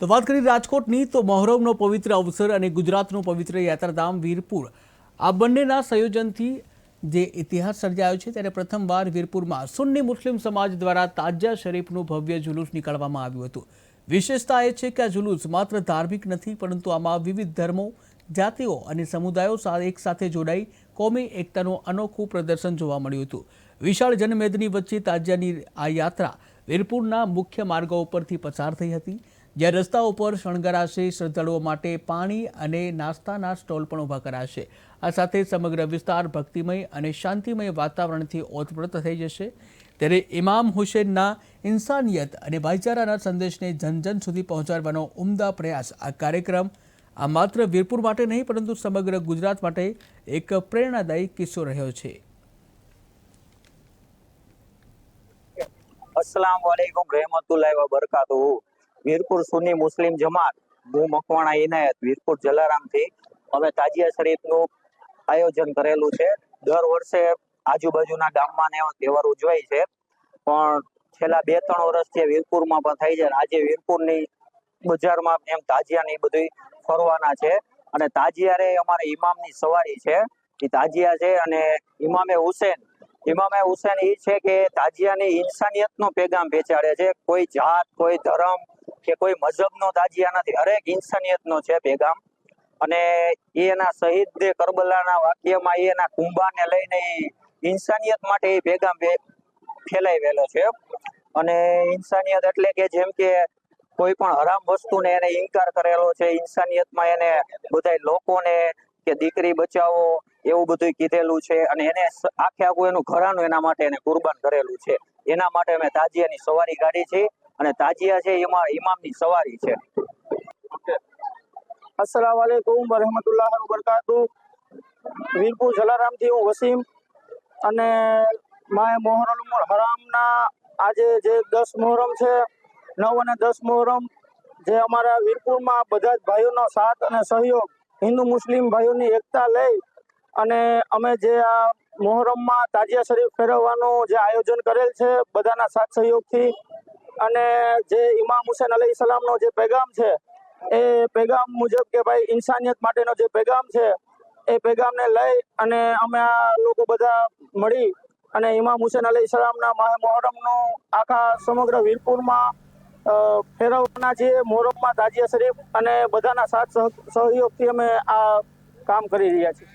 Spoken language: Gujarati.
તો વાત કરી રાજકોટની, તો મહોરમનો પવિત્ર અવસર અને ગુજરાતનું પવિત્ર યાત્રાધામ વીરપુર. આ બંનેના સંયોજનથી જે ઇતિહાસ સર્જાયો છે, ત્યારે પ્રથમવાર વીરપુરમાં સુન્ની મુસ્લિમ સમાજ દ્વારા તાજા શરીફનું ભવ્ય જુલુસ નીકળવામાં આવ્યું હતું. વિશેષતા એ છે કે આ જુલુસ માત્ર ધાર્મિક નથી, પરંતુ આમાં વિવિધ ધર્મો, જાતિઓ અને સમુદાયો સાથે એકસાથે જોડાઈ કોમી એકતાનું અનોખું પ્રદર્શન જોવા મળ્યું હતું. વિશાળ જનમેદની વચ્ચે તાજિયાની આ યાત્રા વીરપુરના મુખ્ય માર્ગો ઉપરથી પસાર થઈ હતી. જ્યાં રસ્તા ઉપર શણગારાશે શ્રદ્ધાળુઓ માટે પાણી અને નાસ્તાના સ્ટોલ પણ ઊભા કરાશે. આ સાથે સમગ્ર વિસ્તાર ભક્તિમય અને શાંતિમય વાતાવરણથી ઓતપ્રોત થઈ જશે. ત્યારે ઇમામ હુસેનના ઇન્સાનિયત અને ભાઈચારાના સંદેશને જન જન સુધી પહોંચાડવાનો ઉમદા પ્રયાસ આ કાર્યક્રમ આ માત્ર વીરપુર માટે નહીં, પરંતુ સમગ્ર ગુજરાત માટે એક પ્રેરણાદાયી કિસ્સો રહ્યો છે. અસલામ વાલેકુમ, રહેમતુલ્લાહ વ બરકાતુહુ વીરપુર સુની મુસ્લિમ જમાત હું મકવાણા ઇનાયત વીરપુર જલારામથી અમે તાજિયા શરીફનું આયોજન કરેલું છે. દર વર્ષે આજુબાજુના ગામમાં ને તહેવાર ઉજવાય છે. પણ છેલ્લા બે ત્રણ વર્ષથી વીરપુરમાં પણ થઈ છે આજે વીરપુરની બજારમાં એમ તાજિયા ને બધું ફરવાના છે. અને તાજિયા રે અમારે ઇમામની સવારી છે. એ તાજિયા છે અને ઇમામે હુસેન ઇમામે હુસેન એ છે કે તાજિયાની ઇન્સાનિયતનો પેગામ બેચાડે છે. કોઈ જાત, કોઈ ધર્મ કે કોઈ મઝહબનો તાજિયા નથી. હરેક ઇન્સાનિયતનો છે પેગામ અને એના શહીદ કરબલાના વાક્યમાં એના કુંભાને લઈને ઇન્સાનિયત માટે એ પેગામ ફેલાવેલો છે. અને ઇન્સાનિયત એટલે કે જેમ કે કોઈ પણ હરામ વસ્તુને એને ઇનકાર કરેલો છે, ઇન્સાનિયતમાં એને બધા લોકોને કે દીકરી બચાવો એવું બધું કીધેલું છે અને એને આખે આખું એનું ઘરાનું એના માટે એને કુરબાન કરેલું છે. એના માટે અમે તાજિયાની સવારી કાઢી છે. અને તાજિયા છે, એમાં ઇમામની સવારી છે. અસલામ વાલેકુમ વરહમતુલ્લાહ વબરકાતુ વીરપુર જલારામથી હું વસીમ અને માય મોહરમુલ હરામના આજે જે દસ મોહરમ છે, નવ અને દસ મોહરમ, જે અમારા વીરપુરમાં બધા જ ભાઈઓનો સાથ અને સહયોગ હિન્દુ મુસ્લિમ ભાઈઓની એકતા લઈ અને અમે જે આ મોહરમમાં તાજિયા શરીફ ફેરવવાનું જે આયોજન કરેલ છે, બધાના સાથ સહયોગથી અને જે ઇમામ હુસેન અલી સલામનો જે પેગામ છે, એ પેગામ મુજબ કે ભાઈ ઇન્સાનિયત માટેનો જે પેગામ છે, એ પેગામને લઈ અને અમે આ લોકો બધા મળી અને ઇમામ હુસેન અલી સલામના માહે મોહરમનું આખા સમગ્ર વીરપુરમાં ફેરવવાના છીએ મોહરમમાં તાજિયા શરીફ અને બધાના સાથ સહ- સહયોગથી અમે આ કામ કરી રહ્યા છીએ.